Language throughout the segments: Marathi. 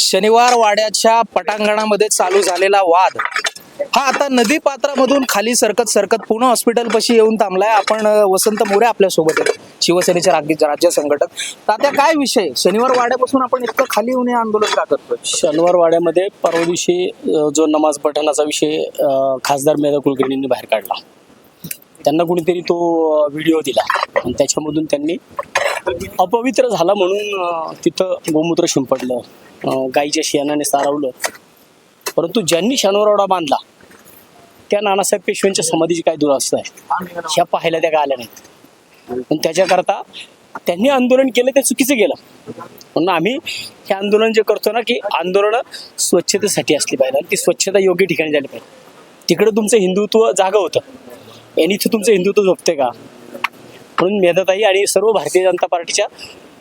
शनिवार वाड्याच्या पटांगणामध्ये चालू झालेला वाद. हा आता नदी पात्रामधून खाली सरकत सरकत पुणे हॉस्पिटलपाशी येऊन थांबलाय. आपण वसंत मोरे आपल्यासोबत आहेत. शिवसेनेचे राज्य राज्य संघटक. तात्या काय विषय? शनिवार वाड्यापासून आपण इतकं खाली येऊन हे आंदोलन का करतोय? शनिवार वाड्यामध्ये परवा दिवशी जो नमाज पठणाचा विषय खासदार मेधा कुलकर्णींनी बाहेर काढला. त्यांना कुणीतरी तो व्हिडिओ दिला. आणि त्याच्यामधून त्यांनी अपवित्र झाला म्हणून तिथं गोमूत्र शिंपडलं. गाईच्या शेणाने सारवलं. परंतु ज्यांनी शनवरवडा बांधला त्या नानासाहेब पेशव्यांच्या समाधीची काय दुरावस्था आहे? ह्या पाहायला त्या काय आल्या नाहीत. पण त्याच्याकरता त्यांनी आंदोलन केलं ते चुकीचं केलं. म्हणून आम्ही हे आंदोलन जे करतो ना की आंदोलन स्वच्छतेसाठी असली पाहिजे आणि ती स्वच्छता योग्य ठिकाणी झाली पाहिजे. तिकडे तुमचं हिंदुत्व जागं होतं. आणि इथं तुमचं हिंदुत्व झोपते का? म्हणून मेधाताई आणि सर्व भारतीय जनता पार्टीच्या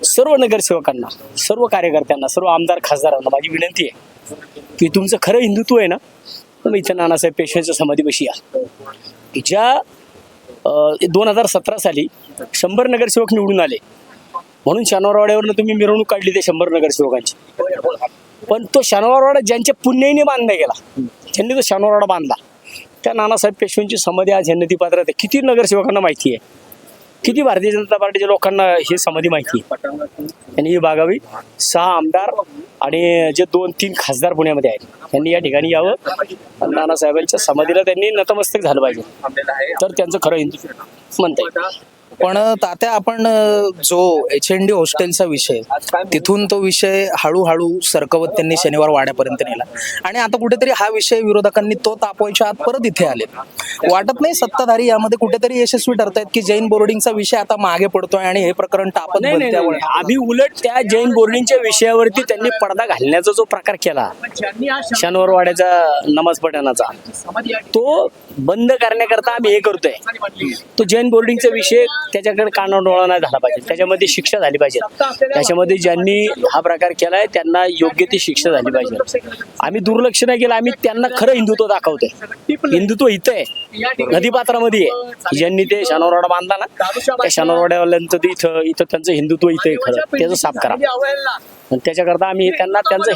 सर्व नगरसेवकांना सर्व कार्यकर्त्यांना सर्व आमदार खासदारांना माझी विनंती आहे की तुमचं खरं हिंदुत्व आहे ना तुम्ही इथं नानासाहेब पेशव्यांच्या समाधीपाशी या. ज्या दोन हजार सतरा साली शंभर नगरसेवक निवडून आले म्हणून शनिवारवाड्यावरनं तुम्ही मिरवणूक काढली ते शंभर नगरसेवकांची. पण तो शनिवारवाडा ज्यांच्या पुण्याईने बांधला गेला ज्यांनी तो शनिवारवाडा बांधला. त्या नानासाहेब पेशव्यांची समाधी आज ह्या नदीपात्रात आहे. किती नगरसेवकांना माहिती आहे? किती भारतीय जनता पार्टीच्या लोकांना ही समाधी माहिती आणि ही बागावी सहा आमदार आणि जे दोन तीन खासदार पुण्यामध्ये आहेत. त्यांनी या ठिकाणी यावं. आणि नानासाहेबांच्या समाधीला त्यांनी नतमस्तक झालं पाहिजे. तर त्यांचं खरं हिंदू म्हणता येईल. पण तात्या आपण जो एच एन डी हॉस्टेलचा विषय तिथून तो विषय हळूहळू सरकवत त्यांनी शनिवार वाड्यापर्यंत नेला. आणि आता कुठेतरी हा विषय विरोधकांनी तो तापवायच्या आत परत इथे आले वाटत नाही सत्ताधारी यामध्ये कुठेतरी यशस्वी ठरतायत की जैन बोर्डिंगचा विषय आता मागे पडतोय आणि हे प्रकरण टापत नाही आम्ही उलट त्या जैन बोर्डिंगच्या विषयावरती त्यांनी पडदा घालण्याचा जो प्रकार केला शनिवारवाड्याचा नमाज पठणाचा तो बंद करण्याकरता आम्ही हे करतोय. तो जैन बोर्डिंगचा विषय त्याच्याकडे कानाडोळा नाही झाला पाहिजे. त्याच्यामध्ये शिक्षा झाली पाहिजे. त्याच्यामध्ये ज्यांनी हा प्रकार केलाय त्यांना योग्य ती शिक्षा झाली पाहिजे. आम्ही दुर्लक्ष नाही केलं आम्ही त्यांना खरं हिंदुत्व दाखवतोय. हिंदुत्व इथं आहे. नदीपात्रामध्ये आहे. ज्यांनी ते शनिवारवाडा बांधला ना त्या शनिवारवाड्यावाल्यांचं ते इथं इथं त्यांचं हिंदुत्व इथं आहे खरं त्याचं साफ करा. आणि त्याच्याकरता आम्ही त्यांना त्यांचं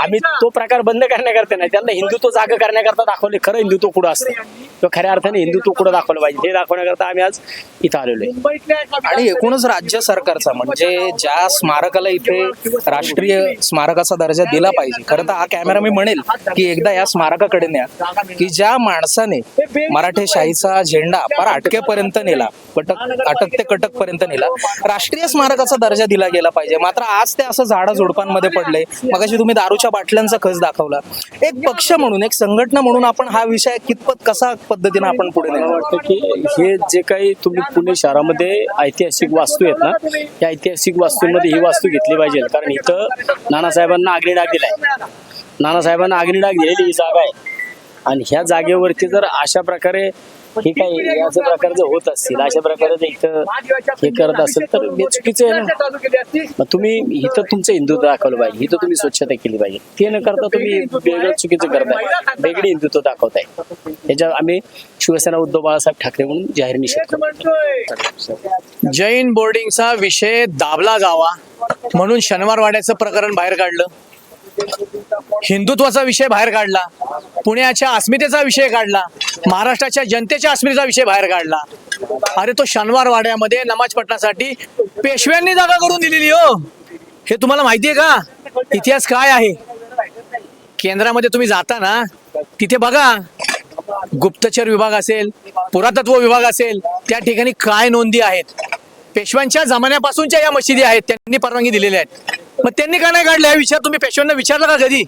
आम्ही तो प्रकार बंद करण्याकरता नाही त्यांना हिंदुत्व जाग करण्याकरता दाखवले खरं हिंदुत्व कुठं असतं? किंवा खऱ्या अर्थाने हिंदुत्व कुठं दाखवलं पाहिजे हे दाखवण्याकरता आम्ही आज इथं आलेलो आहे. आणि एकूणच राज्य सरकारचा म्हणजे ज्या स्मारकाला इथे राष्ट्रीय स्मारकाचा दर्जा दिला पाहिजे. खरं तर हा कॅमेरा मी म्हणेल की एकदा या स्मारकाकडे न्या. की ज्या माणसाने मराठेशाहीचा झेंडा फार अटकेपर्यंत नेला कटक अटक ते कटक पर्यंत नेला. राष्ट्रीय स्मारकाचा दर्जा दिला गेला पाहिजे. मात्र आज ते असं झाडा झुडपांमध्ये पडले. मगाशी तुम्ही दारूच्या बाटल्यांचा खस दाखवला. एक पक्ष म्हणून एक संघटना म्हणून आपण हा विषय कितपत कसा पद्धतीने आपण पुढे मला नेला वाटतं की हे जे काही तुम्ही पुणे शहरामध्ये ऐतिहासिक वास्तू आहेत ना या ऐतिहासिक वास्तूंमध्ये ही वास्तू घेतली पाहिजे. कारण इथं नानासाहेबांना अग्निडाग दिलाय. नानासाहेबांना अग्निडाग दिलेली ही जागा आहे. आणि ह्या जागेवरती जर अशा प्रकारे हे काही अशा प्रकार जर होत असतील अशा प्रकारे इथं हे करत असेल तर हे चुकीचं आहे ना. मग तुम्ही इथं तुमचं हिंदुत्व दाखवलं पाहिजे इथं तुम्ही स्वच्छता केली पाहिजे. ते न करता तुम्ही वेगळं चुकीचं करताय. वेगळी हिंदुत्व दाखवताय. याच्यावर आम्ही शिवसेना उद्धव बाळासाहेब ठाकरे म्हणून जाहीर निषेध करतो. जैन बोर्डिंगचा विषय दाबला जावा म्हणून शनिवार वाड्याचं प्रकरण बाहेर काढलं. हिंदुत्वाचा विषय बाहेर काढला. पुण्याच्या अस्मितेचा विषय काढला. महाराष्ट्राच्या जनतेच्या अस्मितेचा विषय बाहेर काढला. अरे तो शनिवार वाड्यामध्ये नमाज पठणासाठी पेशव्यांनी जागा करून दिलेली हो. हे तुम्हाला माहितीये का? इतिहास काय आहे? केंद्रामध्ये तुम्ही जाता ना तिथे बघा. गुप्तचर विभाग असेल पुरातत्व विभाग असेल त्या ठिकाणी काय नोंदी आहेत? पेशव्यांच्या जमान्यापासूनच्या या मशिदी आहेत त्यांनी परवानगी दिलेल्या आहेत. मग त्यांनी का नाही काढल्या विचार तुम्ही पेशव्यांना विचारला का कधी?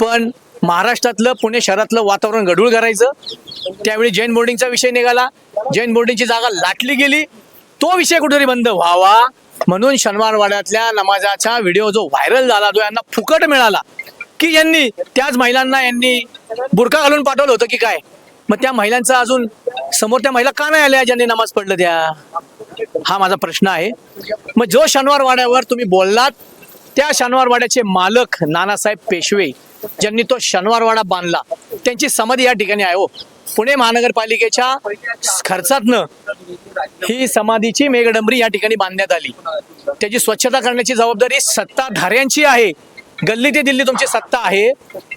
पण महाराष्ट्रातलं पुणे शहरातलं वातावरण गढूळ करायचं. त्यावेळी जैन बोर्डिंगचा विषय निघाला. जैन बोर्डिंगची जागा लाटली गेली. तो विषय कुठेतरी बंद व्हावा म्हणून शनिवार वाड्यातल्या नमाजाचा व्हिडिओ जो व्हायरल झाला तो यांना फुकट मिळाला. की यांनी त्याच महिलांना यांनी बुरखा घालून पाठवलं होतं की काय? मग त्या महिलांचा अजून समोर त्या महिला का नाही आल्या ज्यांनी नमाज पडलं त्या? हा माझा प्रश्न आहे. मग जो शनिवार वाड्यावर तुम्ही बोललात त्या शनिवार वाड्याचे मालक नानासाहेब पेशवे ज्यांनी तो शनिवार वाडा बांधला त्यांची समाधी या ठिकाणी आहे हो. पुणे महानगरपालिकेच्या खर्चातनं ही समाधीची मेघडंबरी या ठिकाणी बांधण्यात आली. त्याची स्वच्छता करण्याची जबाबदारी सत्ताधाऱ्यांची आहे. गल्ली ते दिल्ली तुमची सत्ता आहे.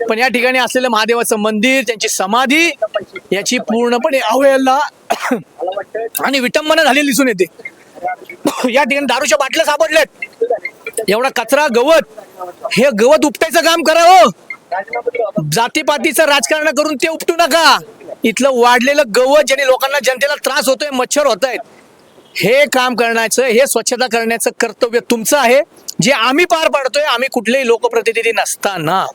पण या ठिकाणी असलेलं महादेवाचं मंदिर त्यांची समाधी याची पूर्णपणे अवहेलना आणि विटंबना झालेली दिसून येते. या ठिकाणी दारूच्या बाटल्या सापडल्यात. एवढा कचरा गवत हे गवत उपटायचं काम करावं हो. जातीपातीचं राजकारण करून ते उपटू नका. इथलं वाढलेलं गवत ज्याने लोकांना जनतेला त्रास होतोय मच्छर होत आहेत हे काम करण्याचं हे स्वच्छता करण्याचं कर्तव्य तुमचं आहे. जे आम्ही पार पाडतोय आम्ही कुठलेही लोकप्रतिनिधी नसताना.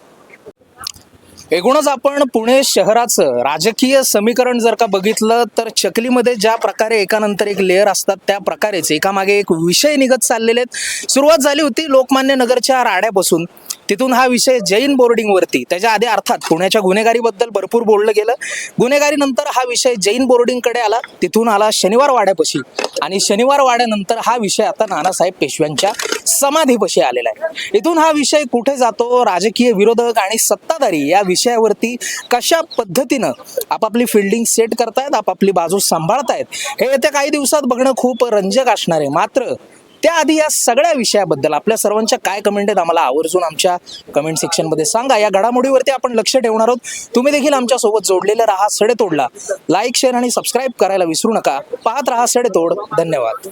एकूणच आपण पुणे शहराचं राजकीय समीकरण जर का बघितलं तर चकलीमध्ये ज्या प्रकारे एकानंतर एक लेअर असतात त्या प्रकारेच एकामागे एक विषय निघत चाललेले आहेत. सुरुवात झाली होती लोकमान्य नगरच्या राड्यापासून. तिथून हा विषय जैन बोर्डिंगवरती त्याच्या आधी अर्थात पुण्याच्या गुन्हेगारीबद्दल भरपूर बोललं गेलं. गुन्हेगारीनंतर हा विषय जैन बोर्डिंगकडे आला तिथून आला शनिवार वाड्यापाशी. आणि शनिवार वाड्यानंतर हा विषय आता नानासाहेब पेशव्यांच्या समाधीपाशी आलेला आहे. इथून हा विषय कुठे जातो? राजकीय विरोधक आणि सत्ताधारी या विषयावरती कशा पद्धतीनं आपापली फिल्डिंग सेट करतायत आपापली बाजू सांभाळतायत हे येत्या काही दिवसात बघणं खूप रंजक असणार आहे. मात्र त्याआधी या सगळ्या विषयाबद्दल आपल्या सर्वांच्या काय कमेंट आहेत आम्हाला आवर्जून आमच्या कमेंट सेक्शनमध्ये सांगा. या घडामोडीवरती आपण लक्ष ठेवणार आहोत. तुम्ही देखील आमच्यासोबत जोडलेलं राहा सडेतोडला. लाईक शेअर आणि सबस्क्राईब करायला विसरू नका. पाहत राहा सडेतोड. धन्यवाद.